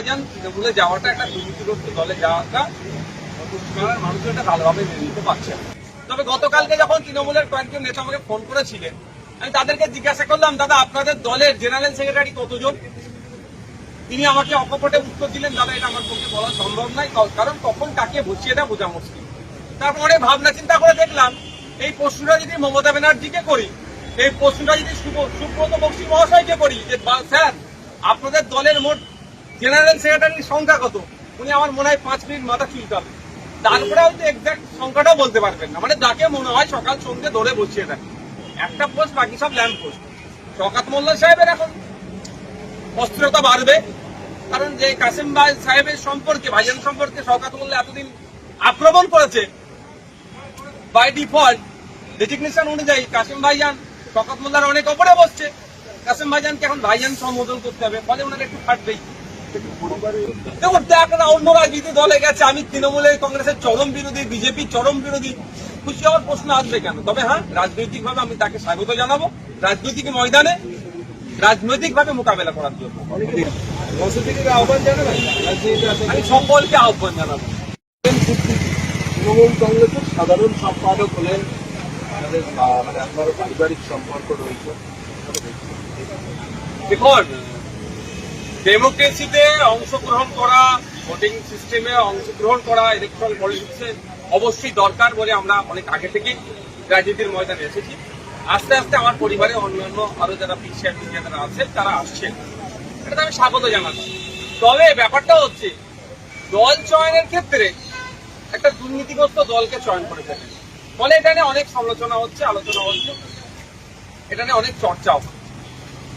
বাজান তৃণমূলে যাওয়াটা একটা দুর্নীতিগ্রস্ত দলে যাওয়াটা পশ্চিমবাংলার মানুষ এটা ভালোভাবে মেনে নিতে পারছে। তবে গতকালকে যখন তৃণমূলের কয়েকজন নেতা আমাকে ফোন করেছিলেন, আমি তাদেরকে জিজ্ঞাসা করলাম, দাদা, আপনাদের দলের জেনারেল সেক্রেটারি কতজন? তিনি আমাকে অকপটে উত্তর দিলেন, দাদা, এটা আমার পক্ষে বলা সম্ভব নয় কারণ কখন কাকে বসিয়ে দেয় বোঝা মুশকিল। তারপরে ভাবনা চিন্তা করে দেখলাম, এই প্রশ্নটা যদি মমতা ব্যানার্জিকে করি, এই প্রশ্নটা যদি সুব- সুব্রত বক্সি মহাশয়কে করি, যে স্যার, আপনাদের দলের মোট জেনারেল সেক্রেটারির সংখ্যা কত? উনি আমার মনে হয় পাঁচ মিনিট মাথা চুলতে হবে। তারপরে হয়তো এক্সাক্ট সংখ্যাটাও বলতে পারবেন না। মানে যাকে মনে হয় সকাল সন্ধ্যে ধরে বসিয়ে দেন একটা পোস্ট বাকি সব ল্যাম্প পোস্ট শকাত মোল্লা সাহেবের এখন অস্থিরতা বাড়বে। কারণ যে কাসিম ভাই সাহেবের সম্পর্কে, ভাইজান সম্পর্কে শওকাত মোল্লা এতদিন আক্রমণ করেছে বাই ডিফল্ট ডেজিগনেশন অনুযায়ী কাসিম ভাইজান, শওকাত মোল্লার অনেক ওপরে বসছে। কাসিম ভাইজানকে এখন ভাইজান সম্বোধন করতে হবে। ফলে ওনার একটু ফাটবেই দেখুন আপনারা অন্য রাজনীতি দলে গেছে। আমি তৃণমূলের কংগ্রেসের চরম বিরোধী বিজেপি চরম বিরোধী। খুশি হওয়ার প্রশ্ন আসবে কেন? তবে হ্যাঁ রাজনৈতিক ভাবে আমি তাকে স্বাগত জানাব। রাজনৈতিক ময়দানে রাজনৈতিক ভাবে মোকাবেলা করার জন্য। আহ্বান জানাবেন? আমি সকলকে আহ্বান জানাব। তৃণমূল কংগ্রেসের সাধারণ সম্পাদক হলেন মানে আপনারও পারিবারিক সম্পর্ক রয়েছে। দেখুন ডেমোক্রেসিতে অংশগ্রহণ করা, ভোটিং সিস্টেমে অংশগ্রহণ করা ইলেকট্রাল পলিটিক্সে অবশ্যই দরকার বলে আমরা অনেক আগে থেকেই রাজনীতির ময়দানে এসেছি। আস্তে আস্তে আমার পরিবারে অন্যান্য আরও যারা পিছিয়ে পিছিয়ে যারা আছে, তারা আসছেন। এটা আমি স্বাগত জানাচ্ছি। তবে ব্যাপারটা হচ্ছে, দল চয়নের ক্ষেত্রে একটা দুর্নীতিগ্রস্ত দলকে চয়ন করে ফেলে। ফলে এটা নিয়ে অনেক সমালোচনা হচ্ছে, আলোচনা হচ্ছে, এটা নিয়ে অনেক চর্চাও হচ্ছে।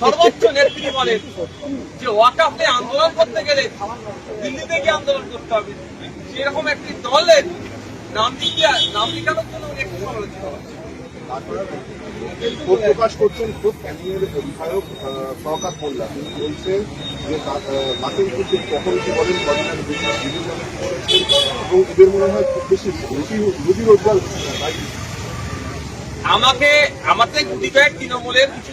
সর্বোচ্চ নেত্রী বলেন যে ওয়াকাফে আন্দোলন করতে গেলে দিল্লিতে গিয়ে আন্দোলন করতে হবে। সেরকম একটি দলের নাম লিখিয়া নাম লিখানোর জন্য উনি একটু সমালোচিত ক্ষোভ প্রকাশ করছেন খুব ক্যানিংয়ের বিধায়ক শওকাত মোল্লা। তিনি বলছেন যে বাতিল কিন্তু কখন কি বলেন গভর্নর বিভিন্ন এবং এদের মনে হয় খুব বেশি রুটি রুটি রোজগার আমাকে আমাদের তৃণমূলের কিছু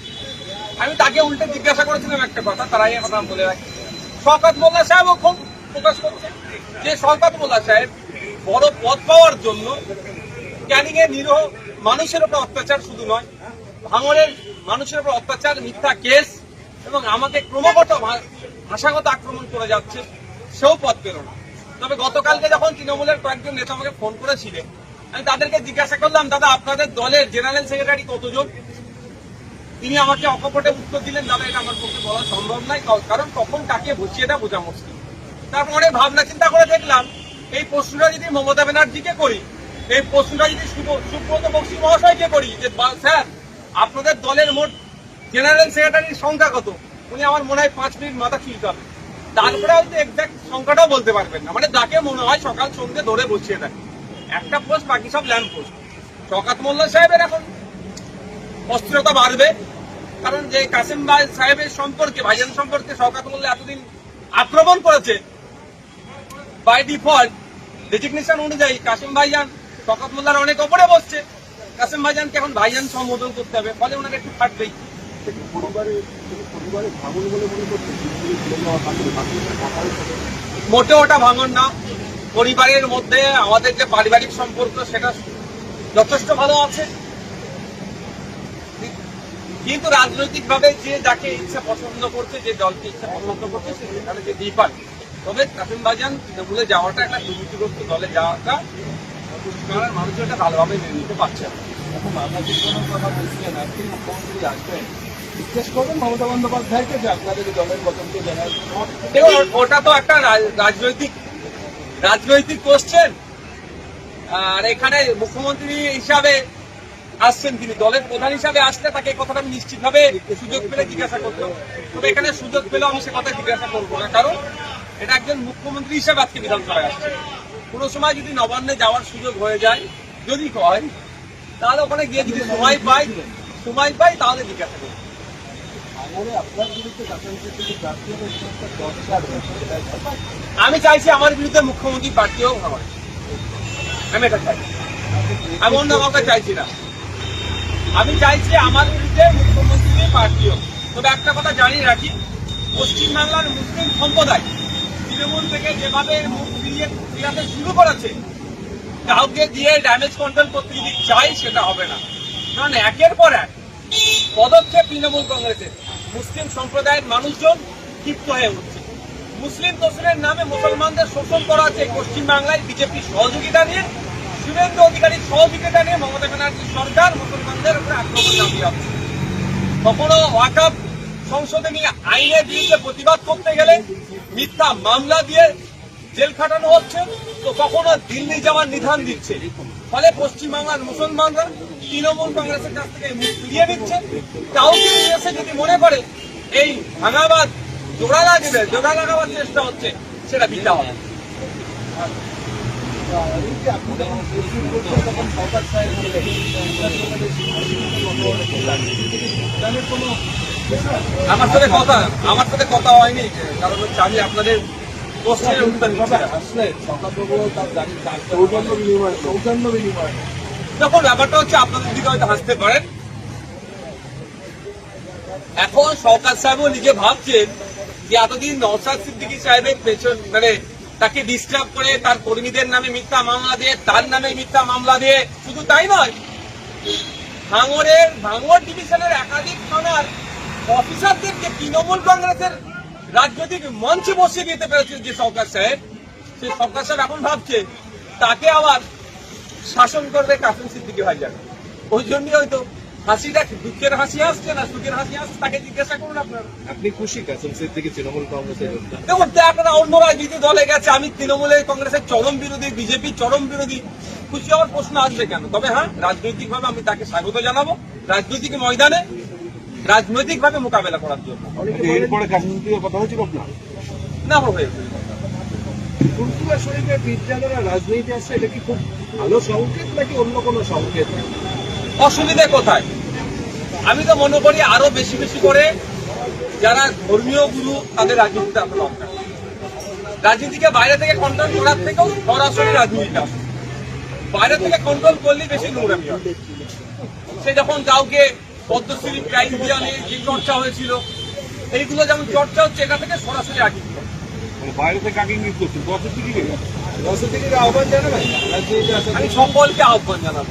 আমি তাকে উল্টে জিজ্ঞাসা করেছিলাম একটা কথা, তারাই এখন আমি বলে রাখি। শওকত মোল্লা সাহেবও খুব প্রকাশ করছে। যে শওকত মোল্লা সাহেব বড় পদ পাওয়ার জন্য ক্যানিং এর নিরহ মানুষের উপর অত্যাচার শুধু নয়, ভাঙনের মানুষের উপর অত্যাচার, মিথ্যা কেস এবং আমাকে ক্রমাগত ভাষাগত আক্রমণ করে যাচ্ছে, সেও পথ পেল না। তবে গতকালকে যখন তৃণমূলের কয়েকজন নেতা আমাকে ফোন করেছিলেন, আমি তাদেরকে জিজ্ঞাসা করলাম, দাদা, আপনাদের দলের জেনারেল সেক্রেটারি কতজন? তিনি আমাকে অকপটে উত্তর দিলেন দাদা এটা আমার পক্ষে বলা সম্ভব নয়, কারণ কখন কাকে বসিয়ে দেয় বোঝা মুশকিল। তারপরে ভাবনা চিন্তা করে দেখলাম, এই প্রশ্নটা যদি মমতা ব্যানার্জিকে করি, এই প্রশ্নটা যদি সুব- সুব্রত বক্সি মহাশয়কে করি, যে স্যার, আপনাদের দলের মোট জেনারেল সেক্রেটারির সংখ্যা কত? উনি আমার মনে হয় পাঁচ মিনিট মাথা হবে তারপরে হয়তো এক্সাক্ট সংখ্যাটাও বলতে পারবেন না। মানে যাকে মনে হয় সকাল সন্ধ্যে ধরে বসিয়ে দেয়। একটা পোস্ট বাকি সব ল্যাম্প পোস্ট শকাত মোল্লা সাহেবের এখন অস্থিরতা বাড়বে। কারণ যে কাসিম ভাই সাহেবের সম্পর্কে ভাইজান সম্পর্কে মোল্লা এতদিন আক্রমণ করেছে বাই ডিফল্ট ডেজিগনেশন অনুযায়ী কাসিম ভাইজান শওকাত মোল্লার অনেক ওপরে বসছে। কাসিম ভাইজানকে এখন ভাইজান সম্বোধন করতে হবে ফলে ওনার একটু ফাটবেই। মোটেও ওটা ভাঙন না পরিবারের মধ্যে আমাদের যে পারিবারিক সম্পর্ক সেটা যথেষ্ট ভালো আছে। কিন্তু রাজনৈতিক ভাবে যে যাকে ইচ্ছা পছন্দ করছে, যে দলকে ইচ্ছা পছন্দ করছে, সে সেখানে যেতেই পারে তবে কাসিম বাজান তৃণমূলে যাওয়াটা একটা দুর্নীতিগ্রস্ত দলে যাওয়াটা মানুষ এটা ভালোভাবে মেনে নিতে পারছে এখন কোনো কথা বলছিলেন আজকে মুখ্যমন্ত্রী আসবেন জিজ্ঞেস করবেন মমতা বন্দ্যোপাধ্যায়কে যে আপনাদের দলের পতনকে জানার ওটা তো একটা রাজ- রাজনৈতিক রাজনৈতিক কোশ্চেন আর এখানে মুখ্যমন্ত্রী হিসাবে আসছেন তিনি। দলের প্রধান হিসাবে আসলে তাকে এই কথাটা আমি নিশ্চিতভাবে সুযোগ পেলে জিজ্ঞাসা করতাম। তবে এখানে সুযোগ পেলেও আমি সে কথা জিজ্ঞাসা করব না। কারণ এটা একজন মুখ্যমন্ত্রী হিসাবে আজকে বিধানসভায় আসছে। কোনো সময় যদি নবান্নে যাওয়ার সুযোগ হয়ে যায় যদি হয় তাহলে ওখানে গিয়ে যদি সময় পাই সময় পাই তাহলে জিজ্ঞাসা করব। আমি চাইছি আমার বিরুদ্ধে মুখ্যমন্ত্রী প্রার্থী হোক আমার আমি এটা চাই। আমি অন্য কাউকে চাইছি না। আমি চাইছি আমার বিরুদ্ধে মুখ্যমন্ত্রী প্রার্থী হোক। তবে একটা কথা জানিয়ে রাখি, পশ্চিমবাংলার মুসলিম সম্প্রদায় তৃণমূল থেকে যেভাবে মুখ ফিরিয়ে ফিরাতে শুরু করেছে, কাউকে দিয়ে ড্যামেজ কন্ট্রোল করতে যদি চাই, সেটা হবে না। কারণ একের পর এক পদক্ষেপ তৃণমূল কংগ্রেসের। মুসলিম সম্প্রদায়ের মানুষজন ক্ষিপ্ত হয়ে উঠছে। মুসলিম তসরের নামে মুসলমানদের শোষণ করা হচ্ছে পশ্চিমবাংলায় বিজেপির সহযোগিতা নিয়ে। শুভেন্দু অধিকারীর সহযোগিতা নিয়ে মমতা ব্যানার্জি সরকার মুসলমানদের উপরে আক্রমণ চাপিয়ে আছে। ওয়াকাপ সংশোধনী আইনের বিরুদ্ধে প্রতিবাদ করতে গেলে মিথ্যা মামলা দিয়ে জেল খাটানো হচ্ছে, তো কখনো দিল্লি যাওয়ার নিধান দিচ্ছে। ফলে পশ্চিমবাংলার মুসলমানরা তৃণমূল কংগ্রেসের কাছ থেকে মুখ ফিরিয়ে নিচ্ছে। কাউকে এসে যদি মনে করে এই ভাঙাবাদ জোড়া লাগবে, জোড়া লাগাবার চেষ্টা হচ্ছে, সেটা বিটা হবে। আমার সাথে কথা আমার সাথে কথা হয়নি কারণ হচ্ছে আমি আপনাদের উত্তর আসলে সৌজন্য বিনিময়। দেখুন ব্যাপারটা হচ্ছে আপনাদের দিকে হয়তো হাসতে পারেন। এখন সরকার সাহেবও নিজে ভাবছেন যে এতদিন নওশাদ সিদ্দিকী সাহেবের পেছন মানে তাকে ডিস্টার্ব করে তার কর্মীদের নামে মিথ্যা মামলা দিয়ে, তার নামে মিথ্যা মামলা দিয়ে। শুধু তাই নয়, ভাঙরের ভাঙড় ডিভিশনের একাধিক থানার অফিসারদেরকে তৃণমূল কংগ্রেসের রাজনৈতিক মঞ্চে বসিয়ে দিতে পেরেছে যে সরকার সাহেব সেই সরকার সাহেব এখন ভাবছে, তাকে আবার শাসন করবে কাসিম সিদ্দিকী ভাইজান। ওই জন্যই হয়তো হাসিটা দুঃখের হাসি আসছে না সুখের হাসি আসছে তাকে জিজ্ঞাসা করুন আপনারা। আপনি খুশি কাসিম সিদ্দিকি তৃণমূল কংগ্রেসের দেখুন আপনারা অন্য রাজনীতি দলে গেছে আমি তৃণমূলের কংগ্রেসের চরম বিরোধী বিজেপি চরম বিরোধী। খুশি হওয়ার প্রশ্ন আসবে কেন? তবে হ্যাঁ রাজনৈতিকভাবে আমি তাকে স্বাগত জানাব। রাজনৈতিক ময়দানে রাজনৈতিকভাবে মোকাবেলা করার জন্য। এরপরে কাশ্মীর কথা হয়েছিল আপনার? না হয়েছে টুনটুয়া শরীফের রাজনীতি আসছে এটা কি খুব ভালো সংকেত নাকি অন্য কোনো সংকেত? অসুবিধে কোথায়? আমি তো মনে করি আরও বেশি বেশি করে যারা ধর্মীয় গুরু তাদের রাজনীতিতে আসা দরকার। রাজনীতিকে বাইরে থেকে কন্ট্রোল করার থেকেও সরাসরি রাজনীতিতে আসে। বাইরে থেকে কন্ট্রোল করলেই বেশি নোংরামি হয়। সে যখন কাউকে পদ্মশ্রী প্রাইজ দেওয়া নিয়ে যে চর্চা হয়েছিল এইগুলো যেমন চর্চা হচ্ছে এটা থেকে সরাসরি রাজনীতি মানে বাইরে থেকে ইঙ্গিত দিকে আহ্বান জানাবেন? আমি সকলকে আহ্বান জানাব।